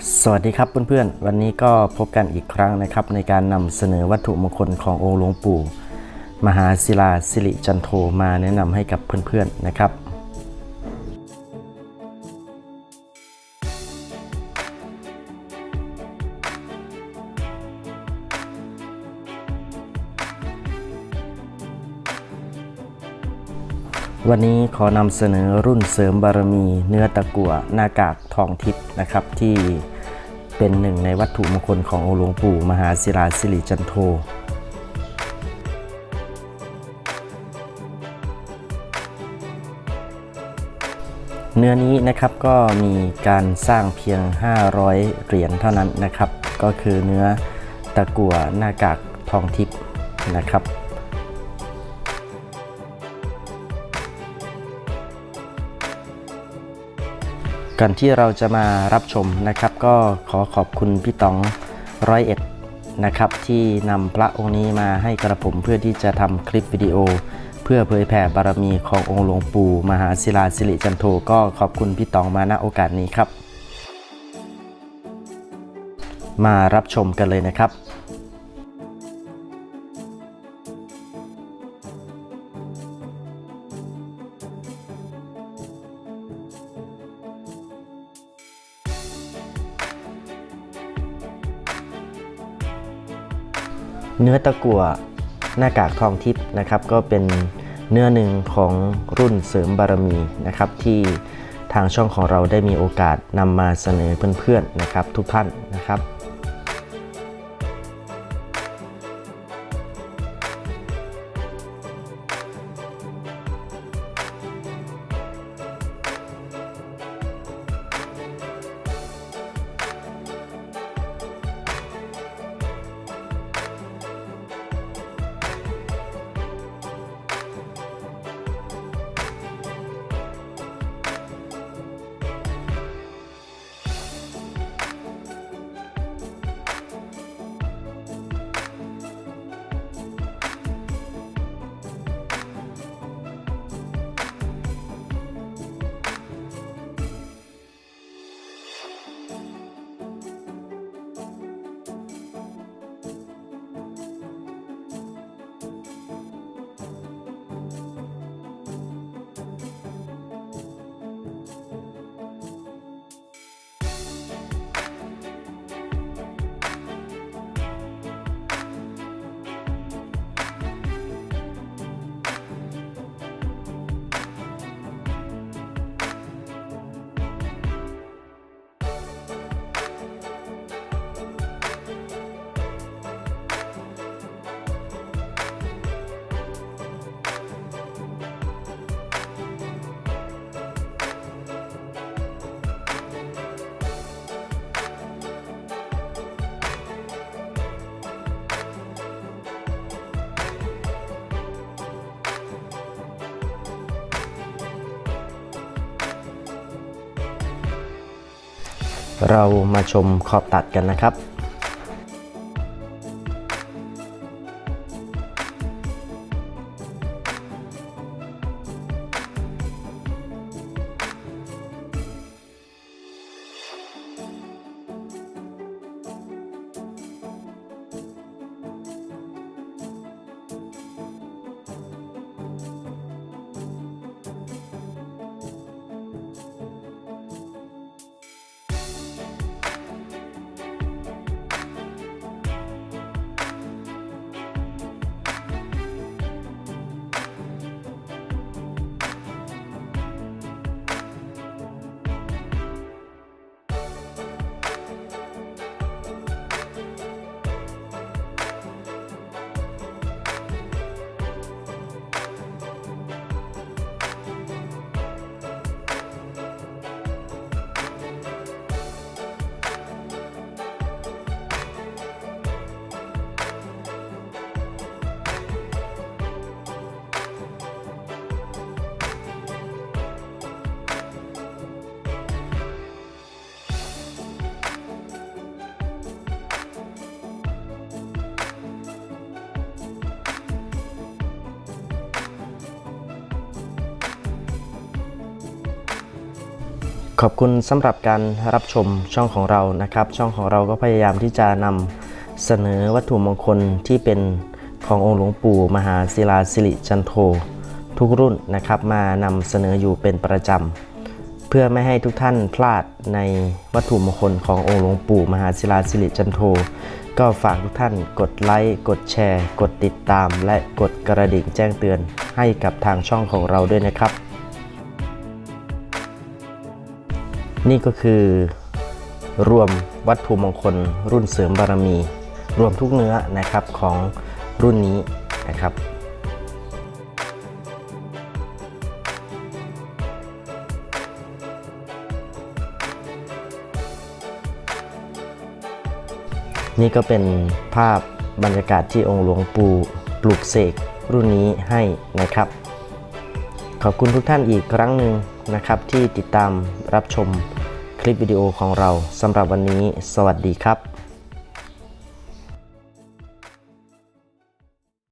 สวัสดีครับเพื่อนๆ วันนี้ก็พบกันอีกครั้งนะครับ ในการนำเสนอวัตถุมงคลขององค์หลวงปู่ มหาศิลาสิริจันโทมาแนะนำให้กับเพื่อนๆนะครับ วันนี้ขอนำเสนอรุ่นเสริมบารมีเนื้อตะกั่วหน้ากากทองทิพย์นะครับที่ เป็นหนึ่งในวัตถุมงคลขององค์หลวงปู่มหาศิลาสิริจันโทเนื้อนี้นะครับก็มีการสร้างเพียง 500 เหรียญเท่านั้นนะครับ ก็คือเนื้อตะกั่วหน้ากากทองทิพย์นะครับ ก่อนที่เราจะมารับชมนะครับ ก็ขอขอบคุณพี่ต๋องร้อยเอ็ดนะครับที่นำพระองค์นี้มาให้กระผมเพื่อที่จะทำคลิปวิดีโอ เพื่อเผยแผ่บารมีขององค์หลวงปู่มหาศิลาสิริจันโทก็ขอบคุณพี่ตองมาณโอกาสนี้ครับ มารับชมกันเลยนะครับ เนื้อตะกั่วหน้ากากทองทิพย์นะครับ ก็เป็นเนื้อหนึ่งของรุ่นเสริมบารมีนะครับที่ทางช่องของเราได้มีโอกาสนำมาเสนอเพื่อนๆนะครับทุกท่านนะครับ เรามาชมขอบตัดกันนะครับ ขอบคุณสำหรับการรับชมช่องของเรานะครับ ช่องของเราก็พยายามที่จะนำเสนอวัตถุมงคลที่เป็นขององค์หลวงปู่มหาศิลาสิริจันโททุกรุ่นนะครับมานำเสนออยู่เป็นประจำ เพื่อไม่ให้ทุกท่านพลาดในวัตถุมงคลขององค์หลวงปู่มหาศิลาสิริจันโท ก็ฝากทุกท่านกดไลค์กดแชร์ กดติดตาม และกดกระดิ่งแจ้งเตือนให้กับทางช่องของเราด้วยนะครับ นี่ก็คือรวมวัตถุมงคล รุ่นเสริมบารมี รวมทุกเนื้อนะครับของรุ่นนี้นะครับนี่ก็เป็นภาพบรรยากาศที่องค์หลวงปู่ปลูกเสกรุ่นนี้ให้นะครับ ขอบคุณทุกท่านอีกครั้งหนึ่งนะครับที่ติดตามรับชมคลิปวิดีโอของเราสำหรับวันนี้ สวัสดีครับ